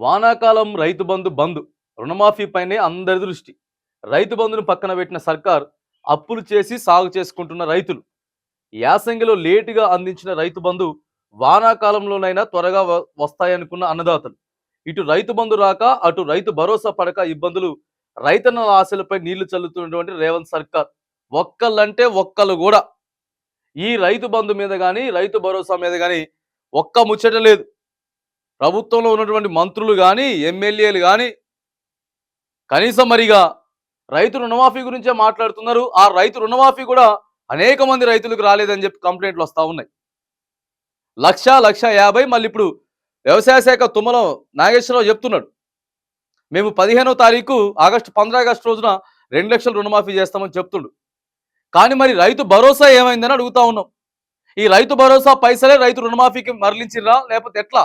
వానాకాలం రైతు బంధు బంద్ రుణమాఫీ పైనే అందరి దృష్టి. రైతు బంధును పక్కన పెట్టిన సర్కార్ అప్పులు చేసి సాగు చేసుకుంటున్న రైతులు. యాసంగిలో లేటుగా అందించిన రైతు బంధు వానాకాలంలోనైనా త్వరగా వ- వస్తాయనుకున్న అన్నదాతలు. ఇటు రైతు బంధు రాక అటు రైతు భరోసా పడక ఇబ్బందులు రైతన్నల ఆశలపై నీళ్ళు చల్లుతున్నటువంటి రేవంత్ సర్కార్. ఒక్కళ్ళంటే ఒక్కళ్ళు కూడా. ఈ రైతు బంధు మీద కానీ రైతు భరోసా మీద కానీ ఒక్క ముచ్చట లేదు. ప్రభుత్వంలో ఉన్నటువంటి మంత్రులు కానీ ఎమ్మెల్యేలు కానీ కనీసం మరిగా రైతు రుణమాఫీ గురించే మాట్లాడుతున్నారు. ఆ రైతు రుణమాఫీ కూడా అనేక మంది రైతులకు రాలేదని చెప్పి కంప్లైంట్లు వస్తూ ఉన్నాయి. లక్ష లక్ష యాభై మళ్ళీ ఇప్పుడు వ్యవసాయ శాఖ తుమ్మలం నాగేశ్వరరావు చెప్తున్నాడు. మేము పదిహేనో తారీఖు ఆగస్టు పంద్ర ఆగస్టు రోజున రెండు లక్షలు రుణమాఫీ చేస్తామని చెప్తుండు. కానీ మరి రైతు భరోసా ఏమైందని అడుగుతా ఉన్నాం. ఈ రైతు భరోసా పైసలే రైతు రుణమాఫీకి మరలించిరా లేకపోతే ఎట్లా?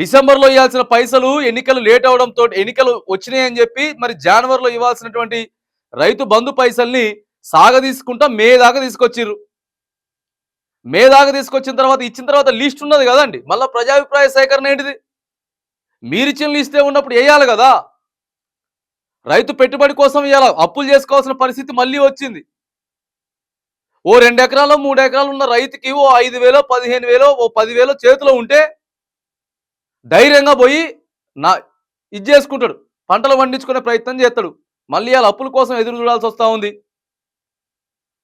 డిసెంబర్లో ఇవ్వాల్సిన పైసలు ఎన్నికలు లేట్ అవడంతో ఎన్నికలు వచ్చినాయని చెప్పి మరి జనవరిలో ఇవ్వాల్సినటువంటి రైతు బంధు పైసల్ని సాగదీసుకుంటా మే దాకా తీసుకొచ్చిర్రు. మే దాకా తీసుకొచ్చిన తర్వాత ఇచ్చిన తర్వాత లిస్ట్ ఉన్నది కదండి. మళ్ళీ ప్రజాభిప్రాయ సేకరణ ఏంటిది? మీరిచ్చిన లిస్టే ఉన్నప్పుడు వేయాలి కదా. రైతు పెట్టుబడి కోసం ఇవ్వాలి అప్పులు చేసుకోవాల్సిన పరిస్థితి మళ్ళీ వచ్చింది. ఓ రెండు ఎకరాలు మూడు ఎకరాలు ఉన్న రైతుకి ఓ ఐదు వేలో పదిహేను వేలో ఓ పదివేలో చేతిలో ఉంటే ధైర్యంగా పోయి నా ఇది చేసుకుంటాడు. పంటలు పండించుకునే ప్రయత్నం చేస్తాడు. మళ్ళీ వాళ్ళ అప్పుల కోసం ఎదురు చూడాల్సి వస్తూ ఉంది.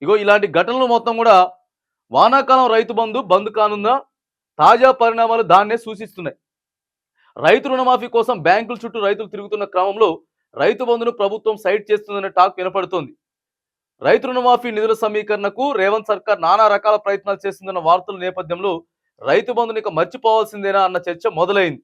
ఇగో ఇలాంటి ఘటనలు మొత్తం కూడా వానాకాలం రైతు బంధు బంద్ కానున్న తాజా పరిణామాలు దాన్నే సూచిస్తున్నాయి. రైతు రుణమాఫీ కోసం బ్యాంకుల చుట్టూ రైతులు తిరుగుతున్న క్రమంలో రైతు బంధును ప్రభుత్వం సైడ్ చేస్తుందనే టాక్ వినపడుతోంది. రైతు రుణమాఫీ నిధుల సమీకరణకు రేవంత్ సర్కార్ నానా రకాల ప్రయత్నాలు చేస్తుందన్న వార్తల నేపథ్యంలో రైతు బంధుని ఇక మర్చిపోవాల్సిందేనా అన్న చర్చ మొదలైంది.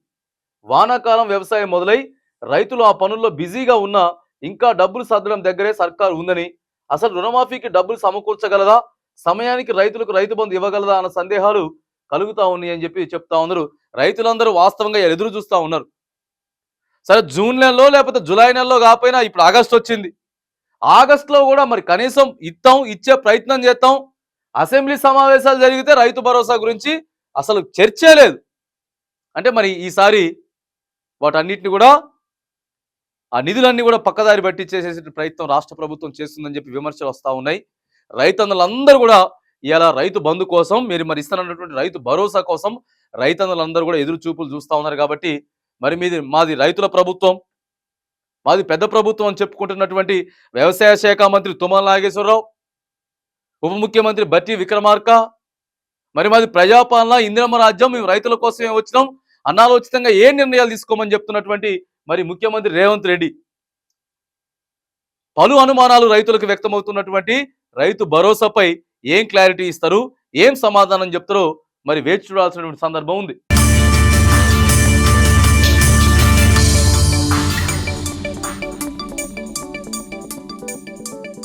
వానాకాలం వ్యవసాయం మొదలై రైతులు ఆ పనుల్లో బిజీగా ఉన్నా ఇంకా డబ్బులు సర్దడం దగ్గరే సర్కారు ఉందని అసలు రుణమాఫీకి డబ్బులు సమకూర్చగలదా? సమయానికి రైతులకు రైతు బంధు ఇవ్వగలదా అన్న సందేహాలు కలుగుతా ఉన్నాయి అని చెప్పి చెప్తా ఉన్నారు. రైతులందరూ వాస్తవంగా ఎదురు చూస్తూ ఉన్నారు. సరే జూన్ నెలలో లేకపోతే జూలై నెలలో కాకపోయినా ఇప్పుడు ఆగస్ట్ వచ్చింది. ఆగస్టులో కూడా మరి కనీసం ఇస్తాం ఇచ్చే ప్రయత్నం చేస్తాం అసెంబ్లీ సమావేశాలు జరిగితే రైతు భరోసా గురించి అసలు చర్చే లేదు. అంటే మరి ఈసారి వాటన్నిటిని కూడా ఆ నిధులన్నీ కూడా పక్కదారి పట్టించేసే ప్రయత్నం రాష్ట్ర ప్రభుత్వం చేస్తుందని చెప్పి విమర్శలు వస్తూ ఉన్నాయి. రైతన్నలందరూ కూడా ఇలా రైతు బంధు కోసం మీరు మరి ఇస్తున్నటువంటి రైతు భరోసా కోసం రైతన్నలందరూ కూడా ఎదురు చూపులు చూస్తూ ఉన్నారు కాబట్టి మరి మీది మాది రైతుల ప్రభుత్వం మాది పెద్ద ప్రభుత్వం అని చెప్పుకుంటున్నటువంటి వ్యవసాయ శాఖ మంత్రి తుమ్మల నాగేశ్వరరావు ఉప ముఖ్యమంత్రి బట్టి విక్రమార్క మరి మాది ప్రజాపాలన ఇందిరమ్మ రాజ్యం మేము రైతుల కోసమే వచ్చినాం. అనాలోచితంగా ఏ నిర్ణయాలు తీసుకోమని చెప్తున్నటువంటి మరి ముఖ్యమంత్రి రేవంత్ రెడ్డి. పలు అనుమానాలు రైతులకు వ్యక్తమవుతున్నటువంటి రైతు భరోసాపై ఏం క్లారిటీ ఇస్తారు? ఏం సమాధానం చెప్తారో మరి వేచి చూడాల్సినటువంటి సందర్భం ఉంది.